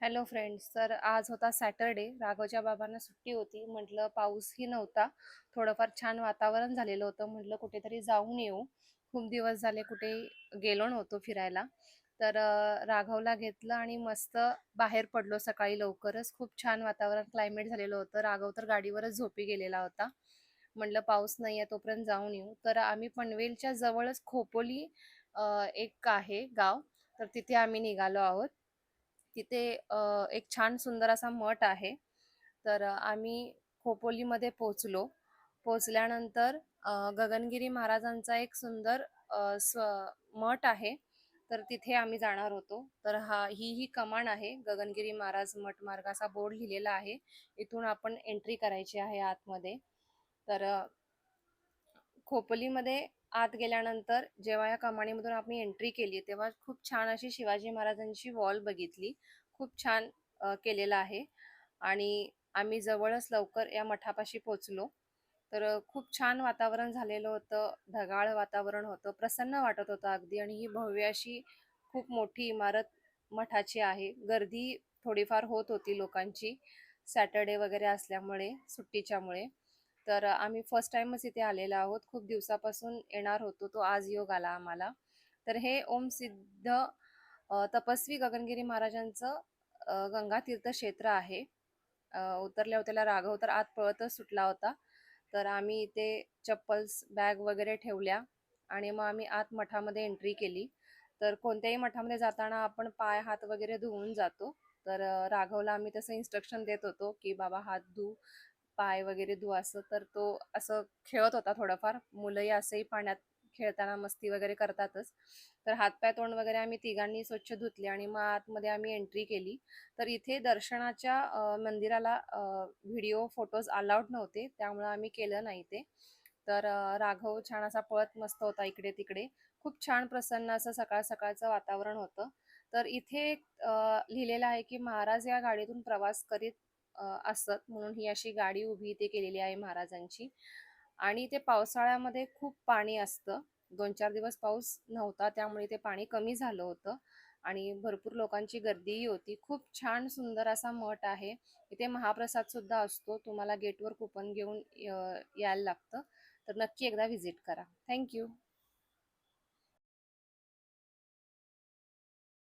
Hello friends तर आज होता सॅटरडे. राघवच्या बाबांना सुट्टी होती. म्हटलं पाऊसही नव्हता. थोडंफार छान वातावरण झालेलं होतं. म्हटलं कुठेतरी जाऊन येऊ. खूप दिवस झाले कुठे गेलो नव्हतो फिरायला. तर राघवला घेतलं आणि मस्त बाहेर पडलो सकाळी लवकरच. खूप छान वातावरण क्लायमेट झालेलं होतं. राघव तर गाडीवरच झोपी गेलेला होता. म्हटलं पाऊस नाही आहे तोपर्यंत जाऊन येऊ. तर आम्ही पनवेलच्या जवळच खोपोली एक आहे गाव. तर तिथे आम्ही निघालो आहोत. तिथे एक छान सुंदर असा मठ आहे. तर आम्ही खोपोलीमध्ये पोचलो पोचल्यानंतर गगनगिरी महाराजांचा एक सुंदर स्व मठ आहे. तर तिथे आम्ही जाणार होतो. तर हा ही ही कमान आहे. गगनगिरी महाराज मठ मार्ग असा बोर्ड लिहिलेला आहे. इथून आपण एंट्री करायची आहे आतमध्ये. तर खोपोलीमध्ये आत गेल्यानंतर जेव्हा या कमाणीमधून आम्ही एंट्री केली तेव्हा खूप छान अशी शिवाजी महाराजांची वॉल बघितली. खूप छान केलेलं आहे. आणि आम्ही जवळच लवकर या मठापाशी पोचलो तर खूप छान वातावरण झालेलं होतं. ढगाळ वातावरण होतं. प्रसन्न वाटत होतं अगदी. आणि ही भव्य अशी खूप मोठी इमारत मठाची आहे. गर्दी थोडीफार होत होती लोकांची. सॅटर्डे वगैरे असल्यामुळे सुट्टीच्यामुळे. तर आम्ही फर्स्ट टाईमच इथे आलेलो आहोत. खूप दिवसापासून येणार होतो तो आज योग आला आम्हाला. तर हे ओम सिद्ध तपस्वी गगनगिरी महाराजांचं गंगा तीर्थक्षेत्र आहे. उतरल्या होत्याला राघव तर आत पळतच सुटला होता. तर आम्ही इथे चप्पल्स बॅग वगैरे ठेवल्या आणि मग आम्ही आत मठामध्ये एंट्री केली. तर कोणत्याही मठामध्ये जाताना आपण पाय हात वगैरे धुवून जातो. तर राघवला आम्ही तसं इन्स्ट्रक्शन देत होतो की बाबा हात धु. पाय वगैरे धु असं तर तो असं खेळत होता थोडंफार. मुलंही असंही पाण्यात खेळताना मस्ती वगैरे करतातच. तर हातपाय तोंड वगैरे आम्ही तिघांनी स्वच्छ धुतले आणि मग आतमध्ये आम्ही एंट्री केली. तर इथे दर्शनाच्या मंदिराला व्हिडिओ फोटोज अलाउड नव्हते. त्यामुळे आम्ही केलं नाही ते. तर राघव छान असा पळत मस्त होता इकडे तिकडे. खूप छान प्रसन्न असं सकाळ सकाळचं वातावरण होतं. तर इथे लिहिलेलं आहे की महाराज या गाडीतून प्रवास करीत असत. म्हणून ही अशी गाडी उभी इथे केलेली आहे महाराजांची. आणि इथे पावसाळ्यामध्ये खूप पाणी असतं. दोन चार दिवस पाऊस नव्हता त्यामुळे ते पाणी कमी झालं होतं. आणि भरपूर लोकांची गर्दीही होती. खूप छान सुंदर असा मठ आहे. इथे महाप्रसाद सुद्धा असतो. तुम्हाला गेटवर कुपन घेऊन यायला लागतं. तर नक्की एकदा व्हिजिट करा. थँक्यू